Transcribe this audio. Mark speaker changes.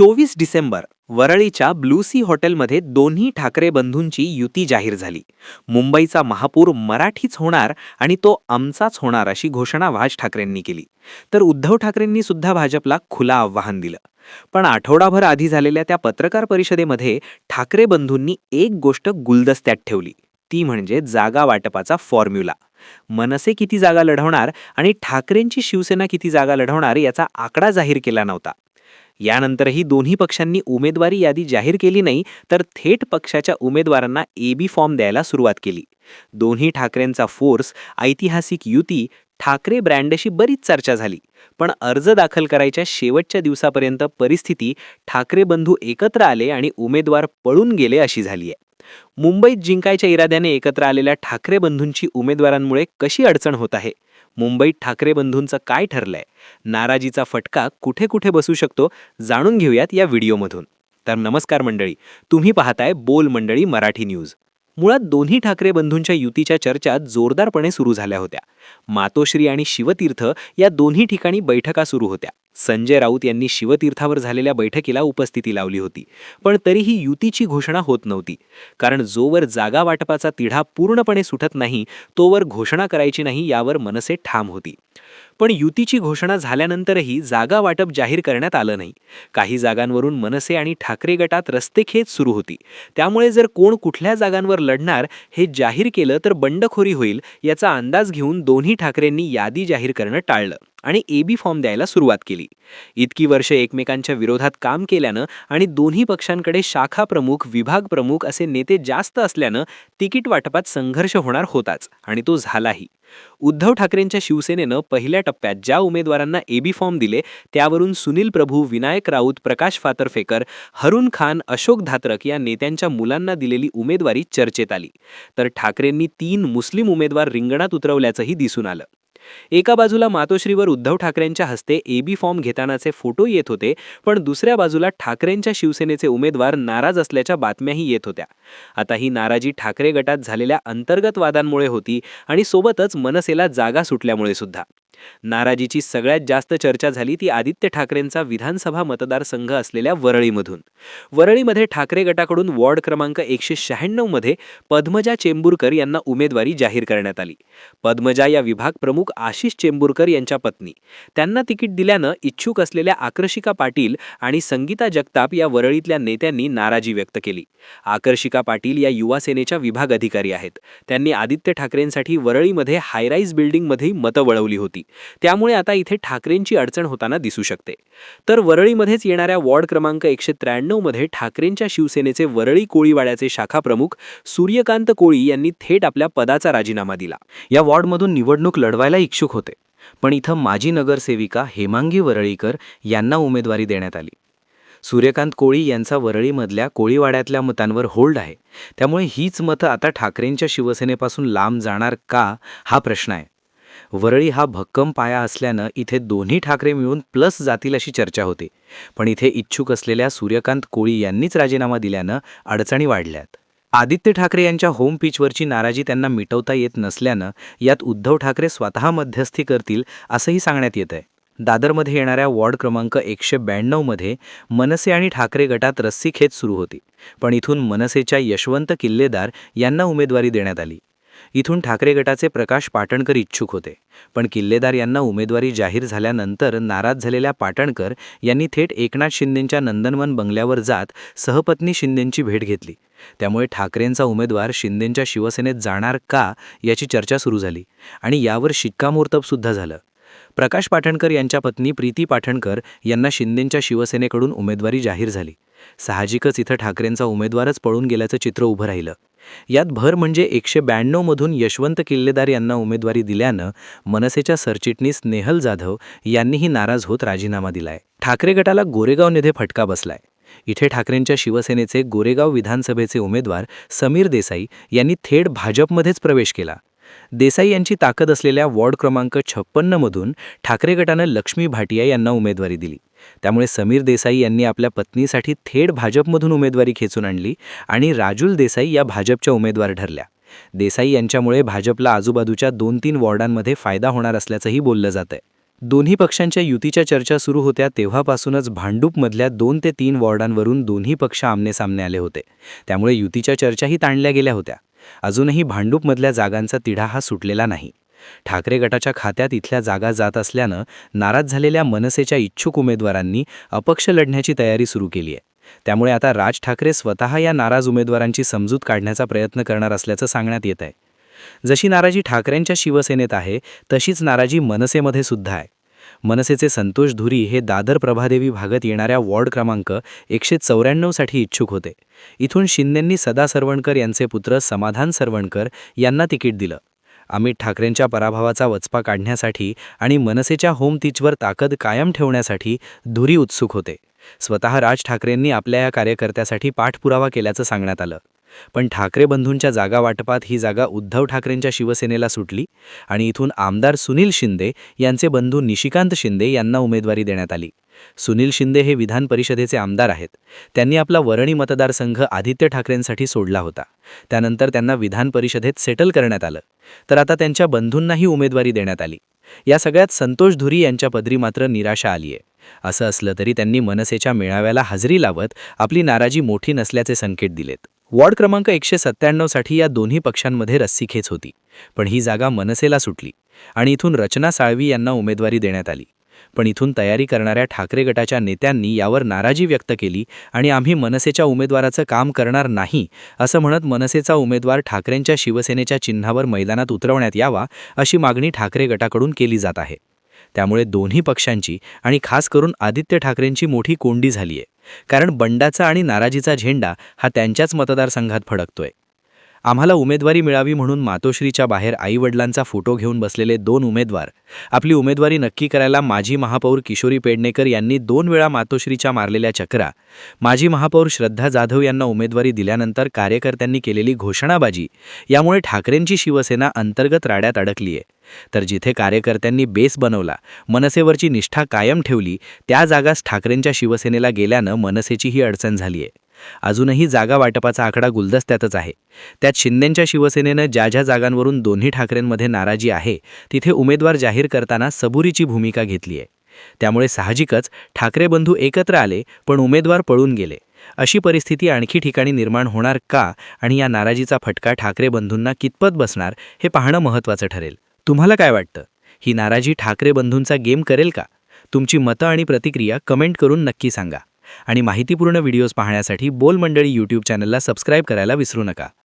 Speaker 1: चोवीस डिसेंबर वरळीच्या ब्लूसी हॉटेलमध्ये दोन्ही ठाकरे बंधूंची युती जाहीर झाली. मुंबईचा महापूर मराठीच होणार आणि तो आमचाच होणार अशी घोषणा राज ठाकरेंनी केली. तर उद्धव ठाकरेंनी सुद्धा भाजपला खुला आव्हान दिलं. पण आठवडाभर आधी झालेल्या त्या पत्रकार परिषदेमध्ये ठाकरे बंधूंनी एक गोष्ट गुलदस्त्यात ठेवली. ती म्हणजे जागा वाटपाचा फॉर्म्युला. मनसे किती जागा लढवणार आणि ठाकरेंची शिवसेना किती जागा लढवणार याचा आकडा जाहीर केला नव्हता. यानंतरही दोन्ही पक्षांनी उमेदवारी यादी जाहीर केली नाही तर थेट पक्षाच्या उमेदवारांना ए बी फॉर्म द्यायला सुरुवात केली. दोन्ही ठाकरेंचा फोर्स ऐतिहासिक युती ठाकरे ब्रँडशी बरीच चर्चा झाली. पण अर्ज दाखल करायच्या शेवटच्या दिवसापर्यंत परिस्थिती ठाकरे बंधू एकत्र आले आणि उमेदवार पळून गेले अशी झाली आहे. मुंबईत जिंकायच्या इराद्याने एकत्र आलेल्या ठाकरे बंधूंची उमेदवारांमुळे कशी अडचण होत आहे? मुंबईत ठाकरे बंधूंचं काय ठरलंय? नाराजीचा फटका कुठे कुठे बसू शकतो? जाणून घेऊयात या व्हिडिओमधून. तर नमस्कार मंडळी तुम्ही पाहताय बोल मंडळी मराठी न्यूज. मुळात दोन्ही ठाकरे बंधूंच्या युतीच्या चर्चा जोरदारपणे सुरू झाल्या होत्या. मातोश्री आणि शिवतीर्थ या दोन्ही ठिकाणी बैठका सुरू होत्या. संजय राऊत यांनी शिवतीर्थावर झालेल्या बैठकीला उपस्थिती लावली होती. पण तरीही युतीची घोषणा होत नव्हती. कारण जोवर जागा वाटपाचा तिढा पूर्णपणे सुटत नाही तोवर घोषणा करायची नाही यावर मनसे ठाम होती. पण युतीची घोषणा झाल्यानंतरही जागा वाटप जाहीर करण्यात आलं नाही. काही जागांवरून मनसे आणि ठाकरे गटात रस्तेखेच सुरू होती. त्यामुळे जर कोण कुठल्या जागांवर लढणार हे जाहीर केलं तर बंडखोरी होईल याचा अंदाज घेऊन दोन्ही ठाकरेंनी यादी जाहीर करणं टाळलं आणि एबी फॉर्म द्यायला सुरुवात केली. इतकी वर्ष एकमेकांच्या विरोधात काम केल्यानं आणि दोन्ही पक्षांकडे शाखा प्रमुख विभाग प्रमुख असे नेते जास्त असल्यानं तिकीट वाटपात संघर्ष होणार होताच आणि तो झालाही. उद्धव ठाकरेंच्या शिवसेनेनं पहिल्या टप्प्यात ज्या उमेदवारांना एबी फॉर्म दिले त्यावरून सुनील प्रभू विनायक राऊत प्रकाश फातर्फेकर हरुण खान अशोक धात्रक या नेत्यांच्या मुलांना दिलेली उमेदवारी चर्चेत आली. तर ठाकरेंनी तीन मुस्लिम उमेदवार रिंगणात उतरवल्याचंही दिसून आलं. एका बाजूला मातोश्रीवर उद्धव ठाकरेंच्या हस्ते एबी फॉर्म घेतानाचे फोटो येत होते पण दुसऱ्या बाजूला ठाकरेंच्या शिवसेनेचे उमेदवार नाराज असल्याच्या बातम्याही येत होत्या. आता ही नाराजी ठाकरे गटात झालेल्या अंतर्गत वादांमुळे होती आणि सोबतच मनसेला जागा सुटल्यामुळे सुद्धा. नाराजीची सगळ्यात जास्त चर्चा झाली ती आदित्य ठाकरेंचा विधानसभा मतदारसंघ असलेल्या वरळीमधून. वरळीमध्ये ठाकरे गटाकडून वॉर्ड क्रमांक एकशे शहाण्णवमध्ये पद्मजा चेंबूरकर यांना उमेदवारी जाहीर करण्यात आली. पद्मजा या विभाग प्रमुख आशिष चेंबूरकर यांच्या पत्नी. त्यांना तिकीट दिल्यानं इच्छुक असलेल्या आकर्षिका पाटील आणि संगीता जगताप या वरळीतल्या नेत्यांनी नाराजी व्यक्त केली. आकर्षिका पाटील या युवा सेनेच्या विभाग अधिकारी आहेत. त्यांनी आदित्य ठाकरेंसाठी वरळीमध्ये हायराईज बिल्डिंगमध्ये मतं वळवली होती. त्यामुळे आता इथे ठाकरेंची अडचण होताना दिसू शकते. तर वरळीमध्येच येणाऱ्या वॉर्ड क्रमांक एकशे त्र्याण्णवमध्ये ठाकरेंच्या शिवसेनेचे वरळी कोळीवाड्याचे शाखा प्रमुख सूर्यकांत कोळी यांनी थेट आपल्या पदाचा राजीनामा दिला. या वॉर्डमधून निवडणूक लढवायला इच्छुक होते. पण इथं माजी नगरसेविका हेमांगी वरळीकर यांना उमेदवारी देण्यात आली. सूर्यकांत कोळी यांचा वरळीमधल्या कोळीवाड्यातल्या मतांवर होल्ड आहे. त्यामुळे हीच मतं आता ठाकरेंच्या शिवसेनेपासून लांब जाणार का हा प्रश्न आहे. वरळी हा भक्कम पाया असल्यानं इथे दोन्ही ठाकरे मिळून प्लस जातील अशी चर्चा होते. पण इथे इच्छुक असलेल्या सूर्यकांत कोळी यांनीच राजीनामा दिल्यानं अडचणी वाढल्यात. आदित्य ठाकरे यांच्या होम पिचवरची नाराजी त्यांना मिटवता येत नसल्यानं यात उद्धव ठाकरे स्वतः मध्यस्थी करतील असंही सांगण्यात येत आहे दादरमध्ये येणाऱ्या वॉर्ड क्रमांक एकशे ब्याण्णवमध्ये मनसे आणि ठाकरे गटात रस्सीखेच सुरू होती. पण इथून मनसेच्या यशवंत किल्लेदार यांना उमेदवारी देण्यात आली. इथून ठाकरे गटाचे प्रकाश पाटणकर इच्छुक होते. पण किल्लेदार यांना उमेदवारी जाहीर झाल्यानंतर नाराज झालेल्या पाटणकर यांनी थेट एकनाथ शिंदेंच्या नंदनवन बंगल्यावर जात सहपत्नी शिंदेंची भेट घेतली. त्यामुळे ठाकरेंचा उमेदवार शिंदेंच्या शिवसेनेत जाणार का याची चर्चा सुरू झाली आणि यावर शिक्कामोर्तबसुद्धा झालं. प्रकाश पाटणकर यांच्या पत्नी प्रीती पाटणकर यांना शिंदेंच्या शिवसेनेकडून उमेदवारी जाहीर झाली. साहजिकच इथं ठाकरेंचा उमेदवारच पळून गेल्याचं चित्र उभं राहिलं. यात भर म्हणजे एकशे ब्याण्णवमधून यशवंत किल्लेदार यांना उमेदवारी दिल्यानं मनसेच्या सरचिटणीस नेहल जाधव यांनीही नाराज होत राजीनामा दिलाय. ठाकरे गटाला गोरेगावमध्ये फटका बसलाय. इथे ठाकरेंच्या शिवसेनेचे गोरेगाव विधानसभेचे उमेदवार समीर देसाई यांनी थेट भाजपमध्येच प्रवेश केला. देसाई यांची ताकद असलेल्या वॉर्ड क्रमांक छप्पन्नमधून ठाकरे गटानं लक्ष्मी भाटिया यांना उमेदवारी दिली. त्यामुळे समीर देसाई यांनी आपल्या पत्नीसाठी थेट भाजपमधून उमेदवारी खेचून आणली आणि राजुल देसाई या भाजपच्या उमेदवार ठरल्या. देसाई यांच्यामुळे भाजपला आजूबाजूच्या दोन तीन वॉर्डांमध्ये फायदा होणार असल्याचंही बोललं जात आहे
Speaker 2: दोन्ही पक्षांच्या युतीच्या चर्चा सुरू होत्या तेव्हापासूनच भांडूपमधल्या दोन ते तीन वॉर्डांवरून दोन्ही पक्ष आमनेसामने आले होते. त्यामुळे युतीच्या चर्चाही ताणल्या गेल्या होत्या. अजूनही भांडूपमधल्या जागांचा तिढा हा सुटलेला नाही. ठाकरे गटाच्या खात्यात इथल्या जागा जात असल्यानं नाराज झालेल्या मनसेच्या इच्छुक उमेदवारांनी अपक्ष लढण्याची तयारी सुरू केली आहे. त्यामुळे आता राज ठाकरे स्वतः या नाराज उमेदवारांची समजूत काढण्याचा प्रयत्न करणार असल्याचं सांगण्यात येत आहे. जशी नाराजी ठाकरेंच्या शिवसेनेत आहे तशीच नाराजी मनसेमध्ये सुद्धा आहे. मनसेचे संतोष धुरी हे दादर प्रभादेवी भागात येणाऱ्या वॉर्ड क्रमांक एकशे चौऱ्याण्णवसाठी इच्छुक होते. इथून शिंदेंनी सदा सरवणकर यांचे पुत्र समाधान सरवणकर यांना तिकीट दिलं. अमित ठाकरेंच्या पराभवाचा वचपा काढण्यासाठी आणि मनसेच्या होम तिचवर ताकद कायम ठेवण्यासाठी धुरी उत्सुक होते. स्वतः राज ठाकरेंनी आपल्या या कार्यकर्त्यासाठी पाठपुरावा केल्याचं सांगण्यात आलं. पण ठाकरे बंधूंच्या जागा वाटपात ही जागा उद्धव ठाकरेंच्या शिवसेनेला सुटली आणि इथून आमदार सुनील शिंदे यांचे बंधू निशिकांत शिंदे यांना उमेदवारी देण्यात आली. सुनील शिंदे हे विधान परिषदेचे आमदार आहेत. त्यांनी आपला वरणी मतदारसंघ आदित्य ठाकरेंसाठी सोडला होता. त्यानंतर त्यांना विधान परिषदेत सेटल करण्यात आलं. तर आता त्यांच्या बंधूंनाही उमेदवारी देण्यात आली. या सगळ्यात संतोष धुरी यांच्या पदरी मात्र निराशा आली आहे असं असलं तरी त्यांनी मनसेच्या मेळाव्याला हजेरी लावत आपली नाराजी मोठी नसल्याचे संकेत दिलेत. वॉर्ड क्रमांक एकशे सत्त्याण्णवसाठी या दोन्ही पक्षांमध्ये रस्सीखेच होती. पण ही जागा मनसेला सुटली आणि इथून रचना साळवी यांना उमेदवारी देण्यात आली. पण इथून तयारी करणाऱ्या ठाकरे गटाच्या नेत्यांनी यावर नाराजी व्यक्त केली आणि आम्ही मनसेच्या उमेदवाराचं काम करणार नाही असं म्हणत मनसेचा उमेदवार ठाकरेंच्या शिवसेनेच्या चिन्हावर मैदानात उतरवण्यात यावा अशी मागणी ठाकरे गटाकडून केली जात आहे. त्यामुळे दोन्ही पक्षांची आणि खास करून आदित्य ठाकरेंची मोठी कोंडी झालीय. कारण बंडाचा आणि नाराजीचा झेंडा हा त्यांच्याच मतदारसंघात फडकतोय. आम्हाला उमेदवारी मिळावी म्हणून मातोश्रीच्या बाहेर आईवडिलांचा फोटो घेऊन बसलेले दोन उमेदवार. आपली उमेदवारी नक्की करायला माजी महापौर किशोरी पेडणेकर यांनी दोन वेळा मातोश्रीच्या मारलेल्या चक्रा. माजी महापौर श्रद्धा जाधव यांना उमेदवारी दिल्यानंतर कार्यकर्त्यांनी केलेली घोषणाबाजी यामुळे ठाकरेंची शिवसेना अंतर्गत राड्यात अडकलीये. तर जिथे कार्यकर्त्यांनी बेस बनवला मनसेवरची निष्ठा कायम ठेवली त्या जागास ठाकरेंच्या शिवसेनेला गेल्यानं मनसेची ही अडचण झालीये. अजूनही जागा वाटपाचा आकडा गुलदस्त्यातच आहे. त्यात शिंदेंच्या शिवसेनेनं ज्या ज्या जागांवरून दोन्ही ठाकरेंमध्ये नाराजी आहे तिथे उमेदवार जाहीर करताना सबुरीची भूमिका घेतली आहे. त्यामुळे साहजिकच ठाकरे बंधू एकत्र आले पण उमेदवार पळून गेले. अशी परिस्थिती आणखी ठिकाणी निर्माण होणार का आणि या नाराजीचा फटका ठाकरे बंधूंना कितपत बसणार हे पाहणं महत्त्वाचं ठरेल. तुम्हाला काय वाटतं? ही नाराजी ठाकरे बंधूंचा गेम करेल का? तुमची मतं आणि प्रतिक्रिया कमेंट करून नक्की सांगा. आणि माहितीपूर्ण व्हिडिओज पाहण्यासाठी बोल मंडळी यूट्यूब चॅनलला सबस्क्राईब करायला विसरू नका.